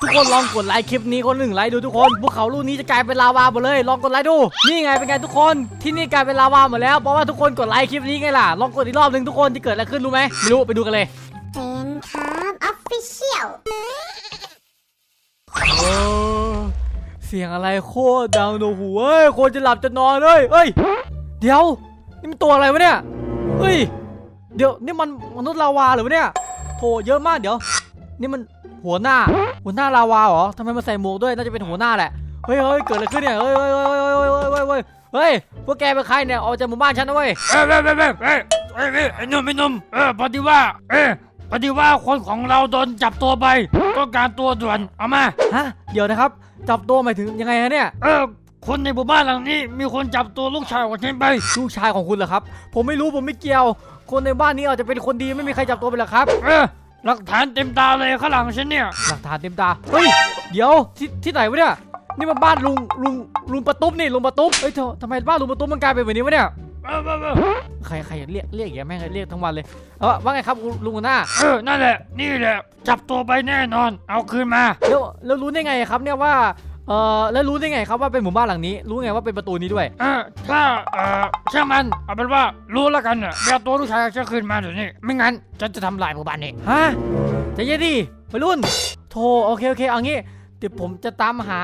ทุกคนลองกดไลค์คลิปนี้คนหนึ่งไลค์ดูทุกคนภูเขาลูกนี้จะกลายเป็นลาวาหมดเลย ลองกดไลค์ดู นี่ไงเป็นไงทุกคนที่นี่กลายเป็นลาวาหมดแล้วเพราะว่าทุกคนกดไลค์คลิปนี้ไงล่ะลองกดอีกรอบหนึ่งทุกคนจะเกิดอะไรขึ้นรู้ไหมไม่รู้ไปดูกันเลยเป็นครับออฟฟิเชียลโอ้เสียงอะไรโคตรดังโนหูเอ้ยคนจะหลับจะนอนเลยเอ้ยเดี๋ยวนี่มันตัวอะไรวะเนี่ยเฮ้ยเดี๋ยวนี่มันมนุษย์ลาวาเหรือวะเนี่ยโถเยอะมากเดี๋ยว นี่มันหัวหน้า หัวหน้าลาวาเหรอทำไมมาใส่หมวกด้วยน่าจะเป็นหัวหน้าแหละเฮ้ยเฮ้ยเกิดอะไรขึ้นเนี่ยเฮ้ยเฮ้ยเฮ้ยเฮ้ยเฮ้ยเฮ้ยเฮ้ยเฮ้ยเฮ้ยพวกแกเป็นใครเนี่ยออกจากหมู่บ้านฉันนะเว้ยเอ้ยเอ้ยเอ้ยเอ้ยเอ้ยเอ้ยเอ้ยไอ้หนุ่มไอ้หนุ่มเออพอดีว่าเอ้ยพอดีว่าคนของเราโดนจับตัวไปต้องการตัวด่วนเอามา ฮะเดี๋ยวนะครับ จับตัวหมายถึงยังไงฮะเนี่ยเออคนในหมู่บ้านหลังนี้ มีคนจับตัวลูกชายของฉันไป ลูกชายของคุณเหรอครับ ผมไม่รู้ผมไม่เกี่ยว คนในบ้านนี้อาจจะเป็นคนดีไม่มีใครจับตัวไปหรอกครับ เออ หลักฐานเต็มตาเลยข้างหลังฉันเนี่ย หลักฐานเต็มตา เฮ้ย เดี๋ยวที่ที่ไหนวะเนี่ย นี่มันบ้านลุงลุงลุงประตุ๊บนี่ลุงประตุ๊บเฮ้ยเธอทำไมบ้านลุงประตุ๊บมันกลายเป็นแบบนี้วะเนี่ยเออเออเออใครใครเรียกเรียกอย่างเงี้ยแม่งเรียกทั้งวันเลย เออว่าไงครับลุงหัวหน้า เออ นั่นแหละ นี่แหละ จับตัวไปแน่นอน เอาคืนมา แล้วแล้วรู้ได้ไงครับเนี่ยว่า เออแล้วรู้ได้ไงครับว่าเป็นหมู่บ้านหลังนี้ รู้ไงว่าเป็นประตูนี้ด้วย เออถ้าเออช่างมันเอาเป็นว่ารู้แล้วกันเนี่ยเอาตัวลูกชายฉันคืนมาเดี๋ยวนี้ไม่งั้นฉันจะทำลายหมู่บ้านนี้ฮะใจเย็นดิวัยรุ่นโทรโอเคโอเคเอางี้เดี๋ยวผมจะตามหา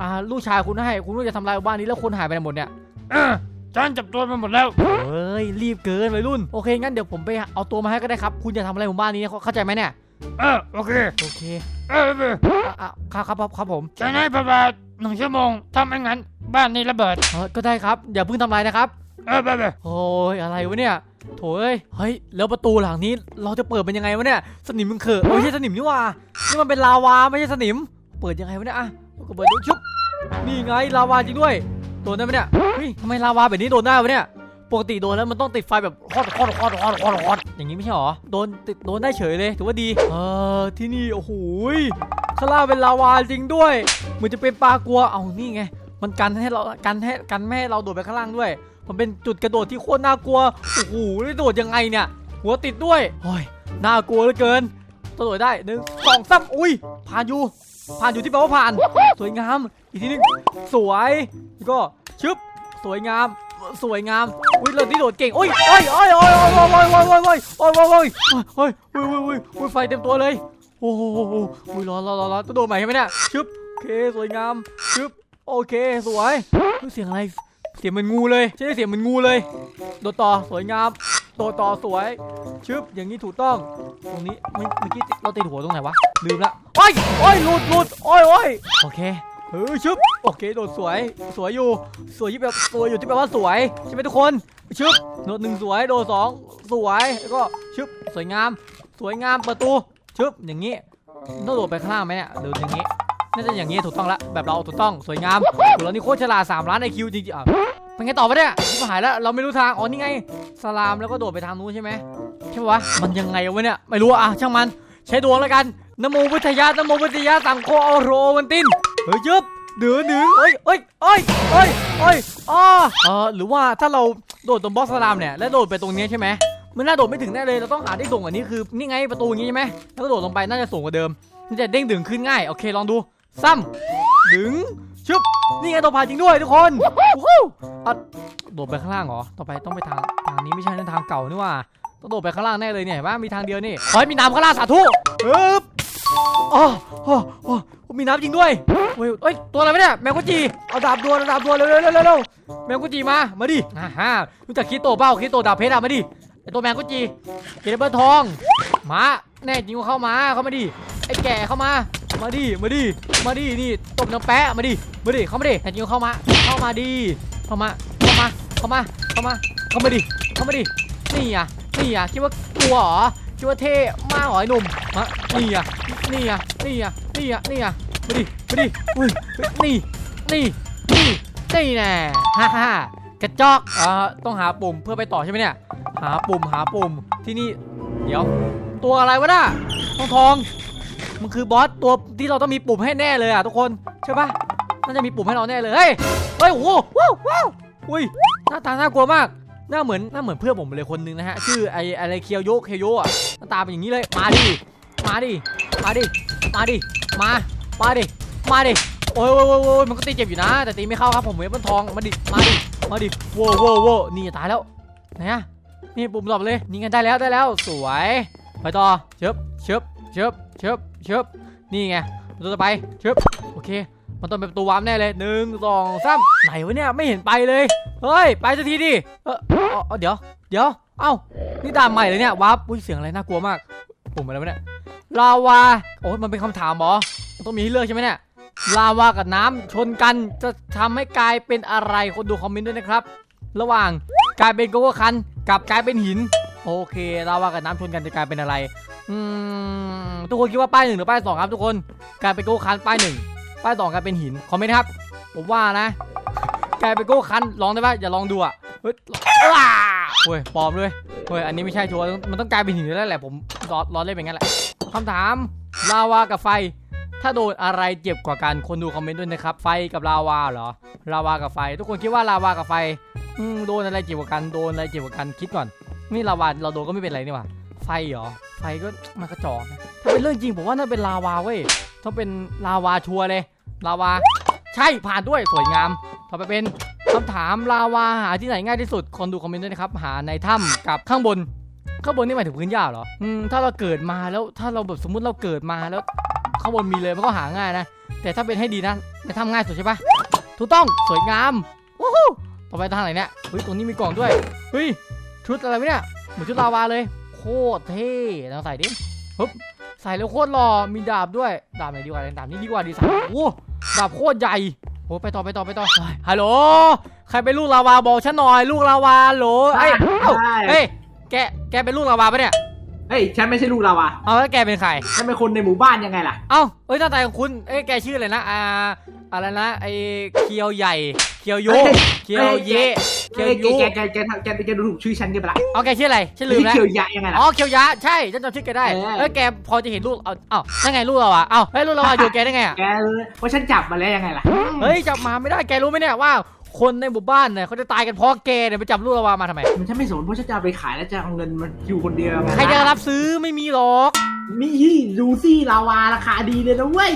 อ่าลูกชายคุณให้คุณรู้จะทำลายหมู่บ้านนี้แล้วคนหายไปไหนหมดเนี่ยเออฉันจับตัวไปหมดแล้วเฮ้ยรีบเกินวัยรุ่นโอเคงั้นเดี๋ยวผมไปเอาตัวมาให้ก็ได้ครับ คุณจะทำอะไรหมู่บ้านนี้เข้าเข้าใจไหมเนี่ย เออโอเค โอเคเออเอออะอะครับครับครับครับผมจะให้ประมาณหนึ่งชั่วโมงถ้าไม่งั้น บ้านนี้ระเบิด เออก็ได้ครับ อย่าเพิ่งทำลายนะครับ เออไปไปโอ้ยอะไรวะเนี่ยโถเอ้ยเฮ้ยแล้วประตูหลังนี้เราจะเปิดเป็นยังไงวะเนี่ยสนิมมันเขอะโอ้ยไม่ใช่สนิมนี่หว่านี่มันเป็นลาวาไม่ใช่สนิม เปิดยังไงวะเนี่ยอะเราก็เปิดดูชุบนี่ไงลาวาจริงด้วยโดนได้ไหมเนี่ยเฮ้ยทำไมลาวาแบบนี้โดนได้วะเนี่ย ปกติโดนแล้วมันต้องติดไฟแบบคอดคอดคอดคอดคอดอดอย่างนี้ไม่ใช่หรอ โดนติดโดนได้เฉยเลยถือว่าดี เออที่นี่โอ้โหข้างล่างเป็นลาวาจริงด้วยเหมือนจะเป็นปลากัวเอานี่ไง มันกันให้เรากันให้กันไม่ให้เราโดดไปข้างล่างด้วย มันเป็นจุดกระโดดที่โคตรน่ากลัวโอ้โหโดดยังไงเนี่ย หัวติดด้วยโอ้ยน่ากลัวเหลือเกินกระโดดได้หนึ่งสองสามอุ้ยผ่านอยู่ผ่านอยู่ที่แปลว่าผ่าน สวยงาม อีกทีนึงสวย แล้วก็ชึบ สวยงาม สวยงามอุ้ยเราที่โดดเก่งโอ้ยโอ้ยโอ้ยโอ้ยโอ้ยโอ้ยโอ้ยโอ้ยโอ้ยโอ้ยโอ้ยโอ้ยโอ้ยโอ้ยโอ้ยโอ้ยโอ้ยไฟเต็มตัวเลยโอ้โหอุ้ยร้อนร้อนร้อนต้องโดดใหม่ใช่ไหมเนี่ยชึบโอเคสวยงามชึบโอเคสวยเสียงอะไรเสียงเหมือนงูเลยใช่ได้เสียงเหมือนงูเลย โดดต่อสวยงามโดดต่อสวยชึบอย่างนี้ถูกต้อง ตรงนี้เมื่อเมื่อกี้เราติดหัวตรงไหนวะลืมละโอ้ยโอ้ยหลุดหลุดโอ้ยโอ้ยโอเค เฮ้ยชึบโอเคโดดสวย สวยอยู่ สวยที่แบบสวยอยู่ที่แปลว่าสวยใช่ไหมทุกคนชึบโดดหนึ่งสวยโดดสองสวยแล้วก็ชึบสวยงาม สวยงามประตูชึบอย่างนี้ต้องโดดไปข้างล่างไหมเนี่ยหรืออย่างนี้น่าจะอย่างนี้ถูกต้องละแบบเราถูกต้องสวยงามโหเรานี่โคตรฉลาด3ล้านไอคิวจริงๆอะเป็นไงต่อปะเนี่ยชิบหายแล้วเราไม่รู้ทางอ๋อนี่ไงสลามแล้วก็โดดไปทางนู้นใช่ไหมใช่ปะวะมันยังไงวะเนี่ยไม่รู้อะอะช่างมันใช้ดวงแล้วกันนโมวิทยานโมวิทยาสังโฆเอาโรวันติน เฮ้ยยึบเดือหนึ่งเอ้ยเอ้ยเอ้ยเอ้ยเอ้ยอ้อเออหรือว่าถ้าเราโดดตรงบล็อกสลามเนี่ยแล้วโดดไปตรงนี้ใช่ไหมมันน่าโดดไม่ถึงแน่เลยเราต้องหาที่ส่งอันนี้คือนี่ไงประตูอย่างนี้ใช่ไหมแล้วก็โดดลงไปน่าจะสูงกว่าเดิมมันจะเด้งดึงขึ้นง่ายโอเคลองดูซ้ำดึงชึบนี่ไงตัวผ่านจริงด้วยทุกคนวู้อะโดดไปข้างล่างเหรอต่อไปต้องไปทางทางนี้ไม่ใช่นะทางเก่านี่ว่าต้องโดดไปข้างล่างแน่เลยเนี่ยเห็นปะมีทางเดียวนี่ขอให้มีน้ำข้างล่างสาธุฮึบอ๋ออ๋อ อ๋อมีน้ำจริงด้วยเฮ้ยเอ้ยตัวอะไรวะเนี่ยแมงกุจีเอาดาบดวลเอาดาบดวลเร็วเร็วเร็วเร็วเร็วแมงกุจีมามาดิอ่าฮะรู้จักคิโตเปล่าคิโตดาบเพชรอะมาดิไอตัวแมงกุจีเกเรเบิลทองมาแน่จริงก็เข้ามาเข้ามาดิไอ้แก่เข้ามามาดิมาดิมาดินี่ตบน้ำแปะมาดิมาดิเข้ามาดิแน่จริงเข้ามา เข้ามาดิเข้ามาเข้ามาเข้ามาเข้ามาเข้ามาดิเข้ามาดินี่อะนี่อะคิดว่ากลัวเหรอคิดว่าเท่มากเหรอไอ้หนุ่มมานี่อะนี่อะนี่อะ นี่อะนี่อะมาดิมาดิอุ้ยนี่นี่นี่นี่แน่ฮ่าฮ่ากระจอกเอ่อต้องหาปุ่มเพื่อไปต่อใช่ไหมเนี่ย หาปุ่มหาปุ่มที่นี่ เดี๋ยว ตัวอะไรวะน่ะทองทองมันคือบอสตัวที่เราต้องมีปุ่มให้แน่เลยอะทุกคนใช่ปะน่าจะมีปุ่มให้เราแน่เลย เฮ้ย เฮ้ยโอ้โหว้าวว้าวอุ้ยหน้าตาน่ากลัวมาก หน้าเหมือนหน้าเหมือนเพื่อนผมเลยคนนึงนะฮะ ชื่อไออะไรเคียวโยเคียวโยอะ หน้าตาเป็นอย่างนี้เลย มาดิ มาดิ มาดิ มาดิ มา มาดิ มาดิ โอ้ยโอ้ยโอ้ยโอ้ยมันก็ตีเจ็บอยู่นะ แต่ตีไม่เข้าครับผมเวฟบนทอง มาดิ มาดิ มาดิโว้โว้โว้นี่ตายแล้วไหนอะนี่ปุ่มหลบเลย นี่ไงได้แล้วได้แล้ว สวย ไปต่อเชิบเชิบเชิบเชิบเชิบนี่ไงประตูต่อไปเชิบโอเค มันต้องเป็นประตูวาร์ปแน่เลยหนึ่งสองสามไหนวะเนี่ยไม่เห็นไปเลย เฮ้ย ไปสักทีดิ เออเออเดี๋ยว เดี๋ยว เอ้า นี่ด่านใหม่เลยเนี่ยวาร์ปอุ้ยเสียงอะไรน่ากลัวมาก ปุ่มอะไรวะเนี่ยลาวาโอ้ยมันเป็นคำถามหรอต้องมีให้เลือกใช่ไหมเนี่ยลาวากับน้ำชนกันจะทำให้กลายเป็นอะไรคนดูคอมเมนต์ด้วยนะครับ ระหว่างกลายเป็นโกโก้คันกับกลายเป็นหิน โอเคลาวากับน้ำชนกันจะกลายเป็นอะไรอืมทุกคนคิดว่าป้ายหนึ่งหรือป้ายสองครับทุกคนกลายเป็นโกโก้คันป้ายหนึ่งป้ายสองกลายเป็นหินคอมเมนต์ครับ ผมว่านะ กลายเป็นโก้คันลองได้ปะอย่าลองดูอะเฮ้ย เฮ้ยปลอมเลยเฮ้ยอันนี้ไม่ใช่ชัวร์มันต้องกลายเป็นหินแล้วแหละผมรอรอเล่นเป็นงั้นแหละคำถามลาวากับไฟ ถ้าโดนอะไรเจ็บกว่ากันคนดูคอมเมนต์ด้วยนะครับ ไฟกับลาวาเหรอลาวากับไฟ ทุกคนคิดว่าลาวากับไฟอืมโดนอะไรเจ็บกว่ากันโดนอะไรเจ็บกว่ากันคิดก่อนนี่ลาวาเราโดนก็ไม่เป็นไรนี่หว่าไฟเหรอไฟก็มันกระจอกถ้าเป็นเรื่องจริงผมว่าน่าเป็นลาวาเว้ยต้องเป็นลาวาชัวร์เลยลาวาใช่ผ่านด้วยสวยงามต่อไปเป็น คำถามลาวาหาที่ไหนง่ายที่สุด คนดูคอมเมนต์ด้วยนะครับ หาในถ้ำกับข้างบน ข้างบนนี่หมายถึงพื้นหญ้าเหรออืมถ้าเราเกิดมาแล้วถ้าเราแบบสมมติเราเกิดมาแล้ว ข้างบนมีเลยมันก็หาง่ายนะ แต่ถ้าเป็นให้ดีนะในถ้ำง่ายสุดใช่ปะถูกต้องสวยงามวู้ฮู้ต่อไปทางไหนเนี่ยเฮ้ยตรงนี้มีกล่องด้วยเฮ้ยชุดอะไรวะเนี่ยเหมือนชุดลาวาเลย โคตรเท่ลองใส่ดิฮึบใส่แล้วโคตรหล่อมีดาบด้วยดาบไหนดีกว่าดาบนี้ดีกว่าดีสักโอ้ดาบโคตรใหญ่ อ้ไปต่อไปต่อไปต่อเฮ้ยฮัลโหลใครเป็นลูกลาวาบอกฉันหน่อยลูกลาวาโหลเอ้ยเอ้าใช่เฮ้ยแกแกเป็นลูกลาวาปะเนี่ยเฮ้ยฉันไม่ใช่ลูกเราอะเอาแล้วแกเป็นใครฉันเป็นคนในหมู่บ้านยังไงล่ะเอ้าเอ้ยหน้าตาของคุณเอ้ยแกชื่ออะไรนะอ่าอะไรนะไอ้เคียวใหญ่ เคียวโยเอ้ยเคียวเยเคียวเฮ้ยยูแกแกแกแกแกแกดูถูกชื่อฉันกันไปละเอาแกชื่ออะไรฉันลืมแล้วเขียวยะยังไงล่ะอ๋อเคียวยะใช่ฉันจำชื่อแกได้เออเอ้ยแกพอจะเห็นรูปเอาเอ้านั่นไงรูปเราอะเอ้าเฮ้ยรูปเราอะอยู่กับแกได้ไงอะแกเลยเพราะฉันจับมาแล้วยังไงล่ะเฮ้ยจับมาไม่ได้แกรู้ไหมเนี่ยว่าคนในหมู่บ้านเนี่ยเขาจะตายกันเพราะแกเนี่ยไปจับลูกเรามาทำไม มันฉันไม่สนเพราะฉันจะเอาไปขายแล้วจะเอาเงินมาอยู่คนเดียวไงใครจะรับซื้อไม่มีหรอกมีดูซี่ลาวาราคาดีเลยนะเว้ย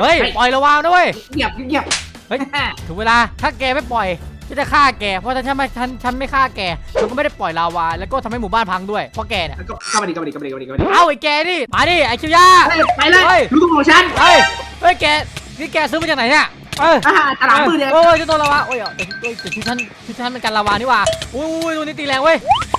เฮ้ยปล่อยระวางด้วยเงียบเงียบเฮ้ยถึงเวลาถ้าแกไม่ปล่อยก็จะฆ่าแก เพราะถ้าฉันไม่ฉันฉันไม่ฆ่าแกมันก็ไม่ได้ปล่อยลาวา แล้วก็ทำให้หมู่บ้านพังด้วยเพราะแกเนี่ยก็เข้ามาดิเข้ามาดิเข้ามาดิเข้ามาดิเข้ามาดิเอาไอ้แกนี่มาดิไอ้คิวยาเฮ้ยไปเลยเฮ้ยรู้ตัวของฉันเฮ้ยเฮ้ยแกนี่แกซื้อมาจากไหนเนี่ยเอ้ยอ่าตลาดมืดเนี่ยโอ้ยจะโดนลาวาโอ้ยแต่แต่แต่ชุดฉันชุดฉันเป็นกันลาวานี่หว่าอุ้ยตัวนี้ตีแรงเว้ย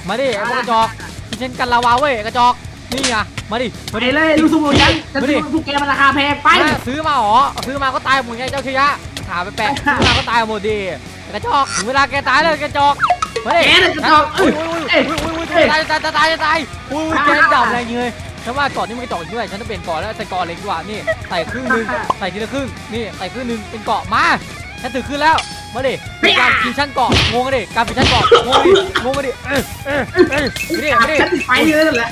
มาดิไอ้พวกกระจอกชุดฉันกันลาวาเว้ยไอ้กระจอกนี่อะมาดิไปมาดิเลยรู้ตัวของฉันจะมาดิซื้อพวกแกมันราคาแพงไปมาซื้อมาเหรอซื้อมาก็ตายหมดไงเจ้าคิวยะ ขาไปแปะซื้อมาก็ตายหมดดิไอ้กระจอกถึงเวลาแกตายแล้วกระจอกมาดิแกเลยกระจอกเอ้อุ้ยยอุ้ยเอ้ยอุ้ยอุ้ยอุ้ยจะตายจะตายจะตายจะตายอุ้ยอุ้ยแกดับแรงเลยฉันว่าเกาะนี่มันกระจอกด้วยฉันจะเปลี่ยนเกาะแล้วใส่เกาะเล็กดีกว่านี่ใส่ครึ่งหนึงใส่ทีละครึ่งนี่ใส่ครึ่งหนึงเป็นเกาะมาฉันถือขึ้นแล้วมาดิเป็นการกินชั้นเกาะงงกันดิการเป็นชั้นเกาะงงดิงงกันดิเอ้ยเอ้ยเอ้ยมาดิมาดิฉันติดไฟเลยนั่นแหละ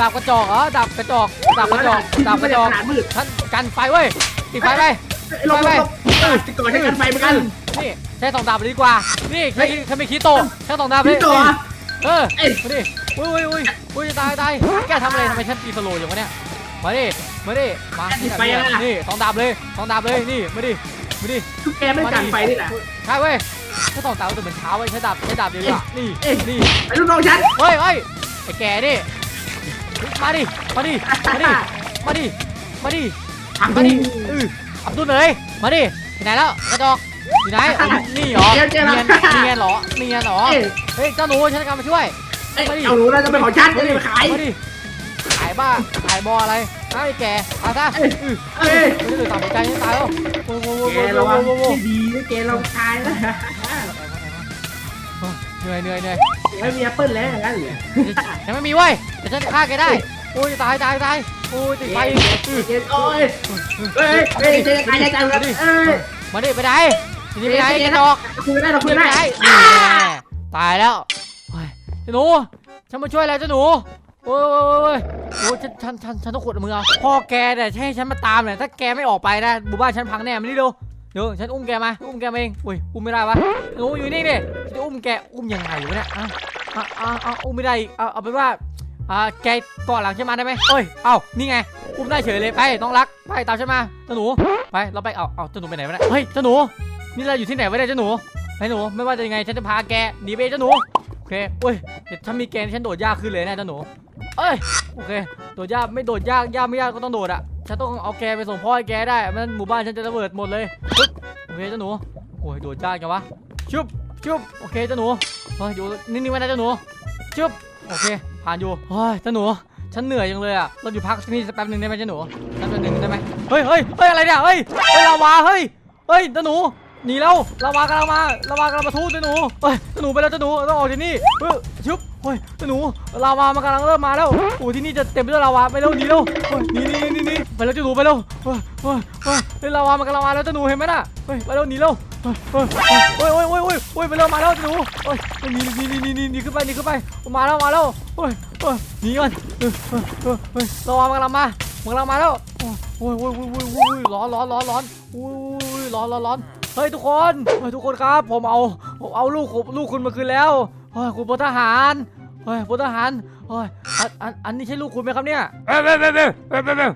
ดาบกระจอกเหรอดาบกระจอกดาบกระจอกดาบกระจอกขนาดมืดฉันกันไฟเว้ยติดไฟไป ลงไปติดก่อนให้กันไฟเหมือนกัน นี่ใช้สองดาบเลยดีกว่า นี่ใช้ใช้ไม่คิโตะใช้สองดาบเลยพี่ตัวนี่เออเอ้ยมาดิอุ้ยอุ้ยอุ้ยอุ้ยจะตายตายแกทำอะไรทำไมฉันตีสโลว์อย่างวะเนี่ย มาดิ มาดิ มาที่ไหนเนี่ยนี่สองดาบเลยสองดาบเลย นี่ มาดิ มาดิทุกแกไม่กันไฟนี่แหละใช่เว้ยใช้สองดาบแต่เหมือนเท้าเว้ยใช้ดาบใช้ดาบเดียวดีกว่านี่เอ้ยนี่ไอ้ลูกน้องฉัน เฮ้ยเฮ้ยไอ้แกนี่ มาดิ มาดิ มาดิ มาดิ มาดิทำมาดีดิ เออเอาตุ้นเลยมาดิที่ไหนแล้วกระจอกอยู่ไหนเอานี่เหรอเดี๋ยวเจอเนีแล้ยนเนียนเหรอเนียนเหรอเอ้ยเฮ้ยเจ้าหนูฉันกำลังมาช่วย เอ้ยเอาหนูนะจะเป็นของฉันจะได้ไปขายมาดิขายบ้า ขายบออะไรไอ้แกเอาซะเอ้ย อือเอ้ยไม่ได้เลยต่ำหัวใจจะตายแล้วโอ้โหแกระวังไม่ดีนะแกลองทายนะเหนื่อยเหนื่อยเหนื่อยไม่มีแอปเปิ้ลแล้วอย่างนั้นเหรอยังไม่มีเว้ยแต่ฉันฆ่าแกได้โอ้ยตายตายตายโอ้ยติดไฟเกโอ้ยเอ้ยเอ้ยเจ๊ตายใจกันเอ้ยมาดิไปไหนทีนี้ไปไหนกระจอกคุยได้เราคุไม่ยได้ได้นี่แน่ตายแล้วเฮ้ยเจ้าหนูฉันมาช่วยแล้วเจ้าหนูโอ้ยโอ้ยโอ้ยโอ้ยฉันฉันฉันฉันต้องขุดมือเอาพ่อแกเนี่ยให้ฉันมาตามเนี่ยถ้าแกไม่ออกไปนะหมู่บ้านฉันพังแน่มานี่ดูเดี๋ยวฉันอุ้มแกมาอุ้มแกมาเองอุ้ยอุ้มไม่ได้วะหนูอยู่นี่ดิฉันจะอุ้มแกอุ้มยังไงวะเนี่ยอะอะอะอะอุ้มไม่ได้อีกเอาเอาเป็นว่า อ่าแกเกาะหลังฉันมาได้ไหมเอ้ย เอ้า นี่ไง อุ้มได้เฉยเลยไป น้องรัก ไปตามฉันมาเจ้าหนู ไป เราไป เอาเอาเจ้าหนูไปไหนวะเนี่ย เฮ้ย เจ้าหนู นี่เราอยู่ที่ไหนวะเนี่ยเจ้าหนูไอ้หนู ไม่ว่าจะยังไงฉันจะพาแกหนีไปเจ้าหนู โอเคโอ้ยเดี๋ยวฉันมีเกณฑ์ฉันโดดยากขึ้นเลยนะเจ้าหนู เอ้ย โอเค โดดยากไม่โดดยาก ยากไม่ยากก็ต้องโดดอะฉันต้องเอาแกไปส่งพ่อให้แกได้ไม่งั้นหมู่บ้านฉันจะระเบิดหมดเลยปึ๊บโอเคเจ้าหนู โอ้ย โดดยากจังวะชุบชุบโอเคเจ้าหนูเฮ้ยอยู่นิ่งๆไว้นะเจ้าหนูชุบ โอเค ผ่านอยู่เฮ้ยเจ้าหนู ฉันเหนื่อยจังเลยอะเราอยู่พักที่นี่สักแป๊บหนึ่งได้ไหมเจ้าหนูสักแป๊บหนึ่งได้ไหมเฮ้ยเฮ้ยเฮ้ยอะไรเนี่ยเฮ้ยเฮ้ยลาวาเฮ้ยเฮ้ยเจ้าหนูหนีแล้วลาวากำลังมาลาวากำลังมาทุบเจ้าหนูเฮ้ยเจ้าหนูไปแล้วเจ้าหนูต้องออกจากนี่เฮ้ยชุบเฮ้ยเจ้าหนูลาวามันกำลังเริ่มมาแล้วโอ้ที่นี่จะเต็มไปด้วยลาวาไปเร็วหนีเร็วหนีหนีหนีหนีไปแล้วเจ้าหนูไปเร็วเฮ้ยเฮ้ยเฮ้ยเฮ้ยลาวามันกำลังมาแล้วเจ้าหนูเห็นไหมน่ะเฮ้ยไปเร็วหนีเร็ว โอ้ยโอ้ยโอ้ยโอ้ยโอ้ยโอ้ยไวมาแล้วหนูโอ้ยหนีหนีหนีหนีหนีขึ้นไปหนีขึ้นไปมาแล้วมาแล้วโอ้ยโอ้ยหนีก่อนเออเออเออเออระวังมันกำลังมามันกำลังมาแล้วโอ้ยโอ้ยโอ้ยโอ้ยโอ้ยร้อนร้อนร้อนร้อนโอ้ยร้อนร้อนร้อนเฮ้ยทุกคนเฮ้ยทุกคนครับ ผมเอาผมเอาลูกลูกคุณมาคืนแล้วเฮ้ยคุณพลทหารเฮ้ยพลทหารเฮ้ยอันอันอันนี้ใช่ลูกคุณไหมครับเนี่ยเอ้ยเอ้ยเอ้ยเอ้ยเอ้ย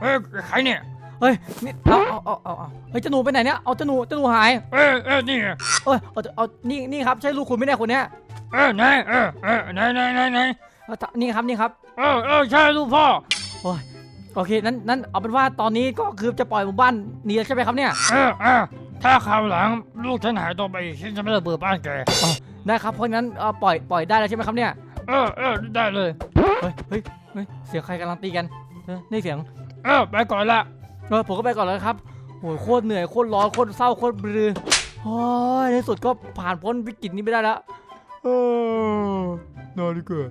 เอ้ยใครเนี่ย เฮ้ยนี่เอาเอาเอาเอาเอาเฮ้ยเจ้าหนูไปไหนเนี่ยเอาเจ้าหนูเจ้าหนูหายเอ้ยเอ้ยนี่ไงเอ้ยเอาเอานี่นี่ครับใช่ลูกคุณไหมเนี่ยคนเนี้ยเอ้ยไหนเอ้ยเอ้ยไหนไหนไหนไหนเอาตะนี่ครับนี่ครับเออเออใช่ลูกพ่อโอเคนั้นนั้นเอาเป็นว่าตอนนี้ก็คือจะปล่อยหมู่บ้านหนีแล้วใช่ไหมครับเนี่ยเออเออถ้าคราวหลังลูกฉันหายตัวไปอีกฉันจะไม่ระเบิดบ้านแกได้ครับเพราะงั้นเอ่อปล่อยปล่อยได้แล้วใช่ไหมครับเนี่ยเออเออได้เลยเฮ้ยเฮ้ยเฮ้ยเสียงใครกำลังตีกันเออนี่เสียงเออไปก่อนละ เออผมก็ไปก่อนแล้วครับโอ้ยโคตรเหนื่อยโคตรร้อนโคตรเศร้าโคตรเบลือโอ้ยในสุดก็ผ่านพ้นวิกฤตนี้ไปได้แล้วเออนอนดีกว่า